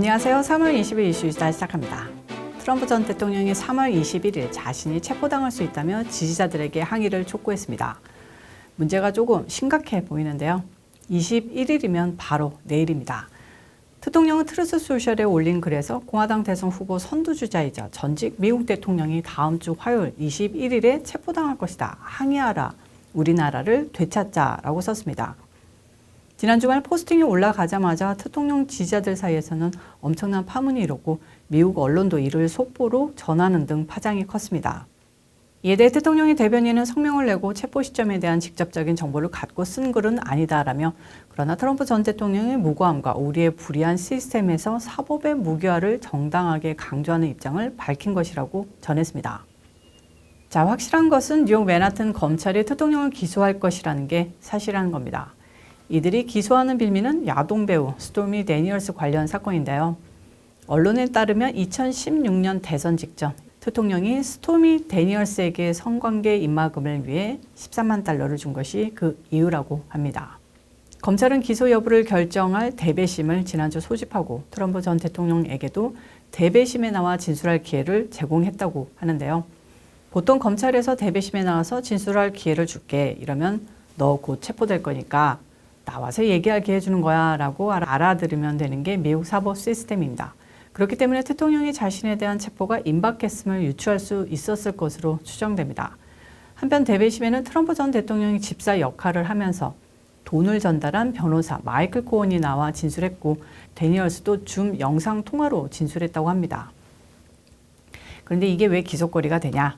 안녕하세요. 3월 20일 이슈이다 시작합니다. 트럼프 전 대통령이 3월 21일 자신이 체포당할 수 있다며 지지자들에게 항의를 촉구했습니다. 문제가 조금 심각해 보이는데요. 21일이면 바로 내일입니다. 대통령은 트루스 소셜에 올린 글에서 공화당 대선 후보 선두주자이자 전직 미국 대통령이 다음 주 화요일 21일에 체포당할 것이다. 항의하라. 우리나라를 되찾자라고 썼습니다. 지난 주말 포스팅이 올라가자마자 대통령 지지자들 사이에서는 엄청난 파문이 일었고 미국 언론도 이를 속보로 전하는 등 파장이 컸습니다. 이에 대해 대통령의 대변인은 성명을 내고 체포 시점에 대한 직접적인 정보를 갖고 쓴 글은 아니다라며 그러나 트럼프 전 대통령의 무고함과 우리의 불이한 시스템에서 사법의 무교화를 정당하게 강조하는 입장을 밝힌 것이라고 전했습니다. 자, 확실한 것은 뉴욕 맨하튼 검찰이 대통령을 기소할 것이라는 게 사실이라는 겁니다. 이들이 기소하는 빌미는 야동 배우 스토미 데니얼스 관련 사건인데요. 언론에 따르면 2016년 대선 직전 대통령이 스토미 데니얼스에게 성관계 입막음을 위해 13만 달러를 준 것이 그 이유라고 합니다. 검찰은 기소 여부를 결정할 대배심을 지난주 소집하고 트럼프 전 대통령에게도 대배심에 나와 진술할 기회를 제공했다고 하는데요. 보통 검찰에서 대배심에 나와서 진술할 기회를 줄게 이러면 너 곧 체포될 거니까 나와서 얘기하게 해주는 거야 라고 알아들으면 되는 게 미국 사법 시스템입니다. 그렇기 때문에 대통령이 자신에 대한 체포가 임박했음을 유추할 수 있었을 것으로 추정됩니다. 한편 대배심에는 트럼프 전 대통령이 집사 역할을 하면서 돈을 전달한 변호사 마이클 코언이 나와 진술했고 데니얼스도 줌 영상 통화로 진술했다고 합니다. 그런데 이게 왜 기소거리가 되냐?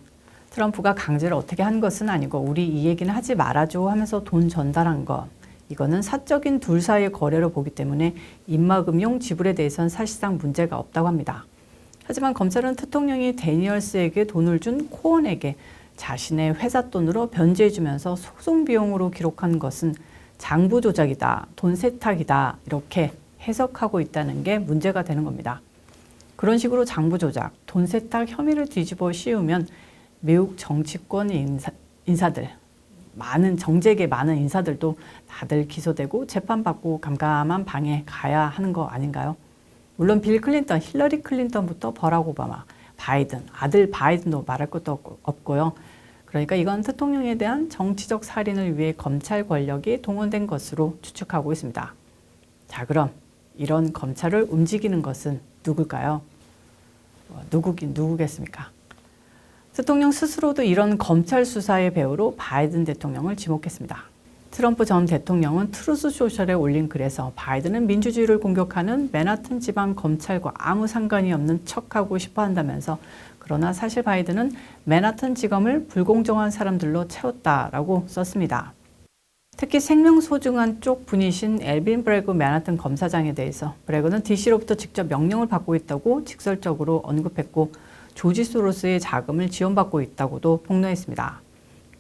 트럼프가 강제를 어떻게 한 것은 아니고 우리 이 얘기는 하지 말아줘 하면서 돈 전달한 것. 이거는 사적인 둘 사이의 거래로 보기 때문에 입막음용 지불에 대해서는 사실상 문제가 없다고 합니다. 하지만 검찰은 대통령이 데니얼스에게 돈을 준 코언에게 자신의 회사 돈으로 변제해주면서 소송 비용으로 기록한 것은 장부 조작이다, 돈 세탁이다 이렇게 해석하고 있다는 게 문제가 되는 겁니다. 그런 식으로 장부 조작, 돈 세탁 혐의를 뒤집어 씌우면 미국 정치권 인사, 인사들, 많은 정재계 많은 인사들도 다들 기소되고 재판받고 감감한 방에 가야 하는 거 아닌가요? 물론 빌 클린턴, 힐러리 클린턴부터 버락 오바마, 바이든, 아들 바이든도 말할 것도 없고요. 그러니까 이건 대통령에 대한 정치적 살인을 위해 검찰 권력이 동원된 것으로 추측하고 있습니다. 자, 그럼 이런 검찰을 움직이는 것은 누굴까요? 어, 누구긴 누구겠습니까? 대통령 스스로도 이런 검찰 수사의 배우로 바이든 대통령을 지목했습니다. 트럼프 전 대통령은 트루스 소셜에 올린 글에서 바이든은 민주주의를 공격하는 맨하튼 지방 검찰과 아무 상관이 없는 척하고 싶어 한다면서 그러나 사실 바이든은 맨하튼 지검을 불공정한 사람들로 채웠다라고 썼습니다. 특히 생명 소중한 쪽 분이신 엘빈 브레그 맨하튼 검사장에 대해서 브레그는 DC로부터 직접 명령을 받고 있다고 직설적으로 언급했고 조지 소로스의 자금을 지원받고 있다고도 폭로했습니다.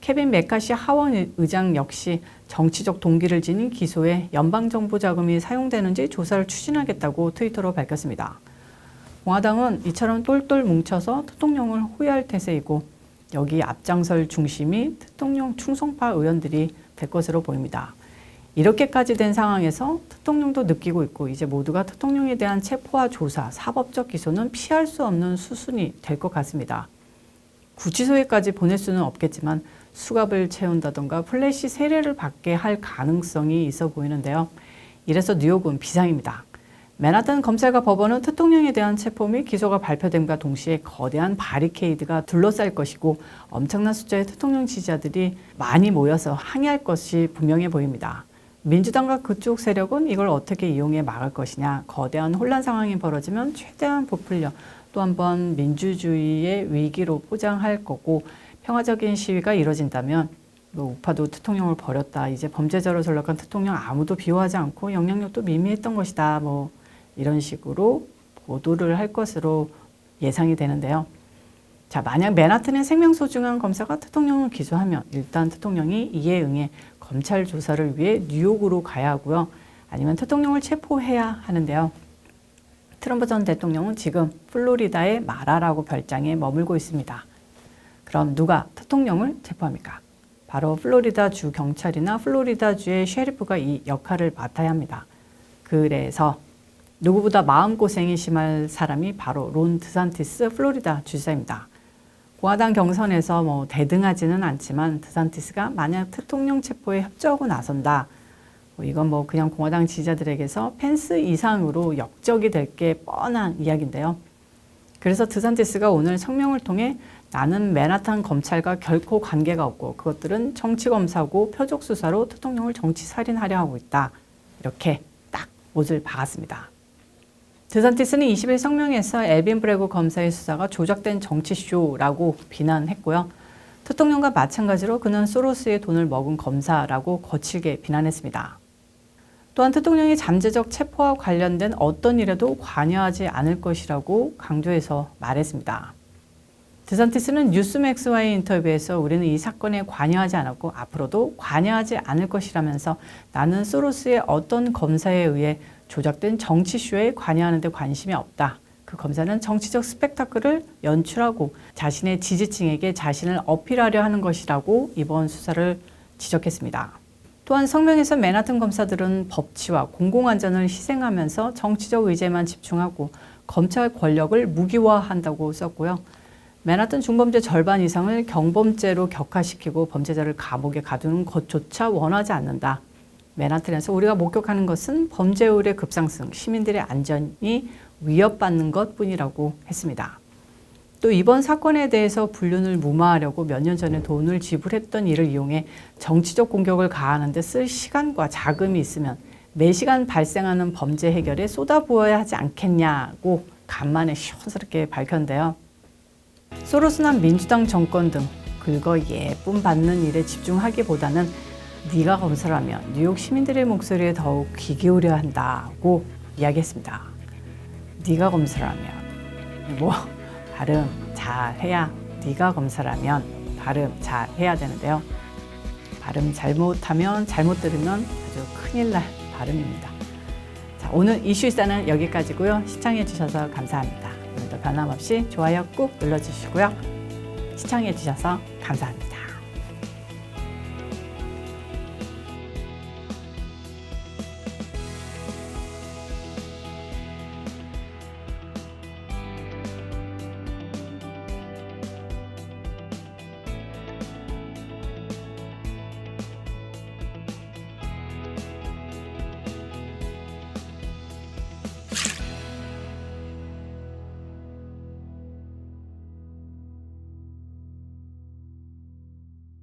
케빈 메카시 하원 의장 역시 정치적 동기를 지닌 기소에 연방정부 자금이 사용되는지 조사를 추진하겠다고 트위터로 밝혔습니다. 공화당은 이처럼 똘똘 뭉쳐서 대통령을 호위할 태세이고 여기 앞장설 중심이 대통령 충성파 의원들이 될 것으로 보입니다. 이렇게까지 된 상황에서 대통령도 느끼고 있고 이제 모두가 대통령에 대한 체포와 조사, 사법적 기소는 피할 수 없는 수순이 될 것 같습니다. 구치소에까지 보낼 수는 없겠지만 수갑을 채운다던가 플래시 세례를 받게 할 가능성이 있어 보이는데요. 이래서 뉴욕은 비상입니다. 맨하탄 검찰과 법원은 대통령에 대한 체포 및 기소가 발표됨과 동시에 거대한 바리케이드가 둘러쌀 것이고 엄청난 숫자의 대통령 지지자들이 많이 모여서 항의할 것이 분명해 보입니다. 민주당과 그쪽 세력은 이걸 어떻게 이용해 막을 것이냐. 거대한 혼란 상황이 벌어지면 최대한 부풀려 또 한 번 민주주의의 위기로 포장할 거고 평화적인 시위가 이뤄진다면 뭐 우파도 대통령을 버렸다. 이제 범죄자로 전락한 대통령 아무도 비호하지 않고 영향력도 미미했던 것이다. 뭐 이런 식으로 보도를 할 것으로 예상이 되는데요. 자, 만약 맨하튼의 생명 소중한 검사가 대통령을 기소하면 일단 대통령이 이에 응해 검찰 조사를 위해 뉴욕으로 가야 하고요. 아니면 대통령을 체포해야 하는데요. 트럼프 전 대통령은 지금 플로리다의 마라라고 별장에 머물고 있습니다. 그럼 누가 대통령을 체포합니까? 바로 플로리다 주 경찰이나 플로리다 주의 셰리프가 이 역할을 맡아야 합니다. 그래서 누구보다 마음고생이 심할 사람이 바로 론 드산티스 플로리다 주지사입니다. 공화당 경선에서 뭐 대등하지는 않지만 드산티스가 만약 대통령 체포에 협조하고 나선다. 뭐 이건 뭐 그냥 공화당 지지자들에게서 펜스 이상으로 역적이 될 게 뻔한 이야기인데요. 그래서 드산티스가 오늘 성명을 통해 나는 맨하탄 검찰과 결코 관계가 없고 그것들은 정치 검사고 표적 수사로 대통령을 정치 살인하려 하고 있다. 이렇게 딱 못을 박았습니다. 드산티스는 20일 성명에서 엘빈 브레고 검사의 수사가 조작된 정치쇼라고 비난했고요. 대통령과 마찬가지로 그는 소로스의 돈을 먹은 검사라고 거칠게 비난했습니다. 또한 대통령이 잠재적 체포와 관련된 어떤 일에도 관여하지 않을 것이라고 강조해서 말했습니다. 드산티스는 뉴스맥스와의 인터뷰에서 우리는 이 사건에 관여하지 않았고 앞으로도 관여하지 않을 것이라면서 나는 소로스의 어떤 검사에 의해 조작된 정치쇼에 관여하는 데 관심이 없다. 그 검사는 정치적 스펙타클을 연출하고 자신의 지지층에게 자신을 어필하려 하는 것이라고 이번 수사를 지적했습니다. 또한 성명에서 맨하튼 검사들은 법치와 공공안전을 희생하면서 정치적 의제만 집중하고 검찰 권력을 무기화한다고 썼고요. 맨하튼 중범죄 절반 이상을 경범죄로 격화시키고 범죄자를 감옥에 가두는 것조차 원하지 않는다. 맨하튼에서 우리가 목격하는 것은 범죄율의 급상승, 시민들의 안전이 위협받는 것 뿐이라고 했습니다. 또 이번 사건에 대해서 불륜을 무마하려고 몇 년 전에 돈을 지불했던 이를 이용해 정치적 공격을 가하는데 쓸 시간과 자금이 있으면 매 시간 발생하는 범죄 해결에 쏟아부어야 하지 않겠냐고 간만에 시원스럽게 밝혔는데요. 소로스난 민주당 정권 등 긁어 예쁨 받는 일에 집중하기보다는 네가 검사라면 뉴욕 시민들의 목소리에 더욱 귀 기울여야 한다고 이야기했습니다. 네가 검사라면 뭐 발음 잘 해야 네가 검사라면 발음 잘 해야 되는데요. 발음 잘못하면 잘못 들으면 아주 큰일 날 발음입니다. 자, 오늘 이슈사는 여기까지고요. 시청해 주셔서 감사합니다. 변함없이 좋아요 꾹 눌러주시고요. 시청해 주셔서 감사합니다.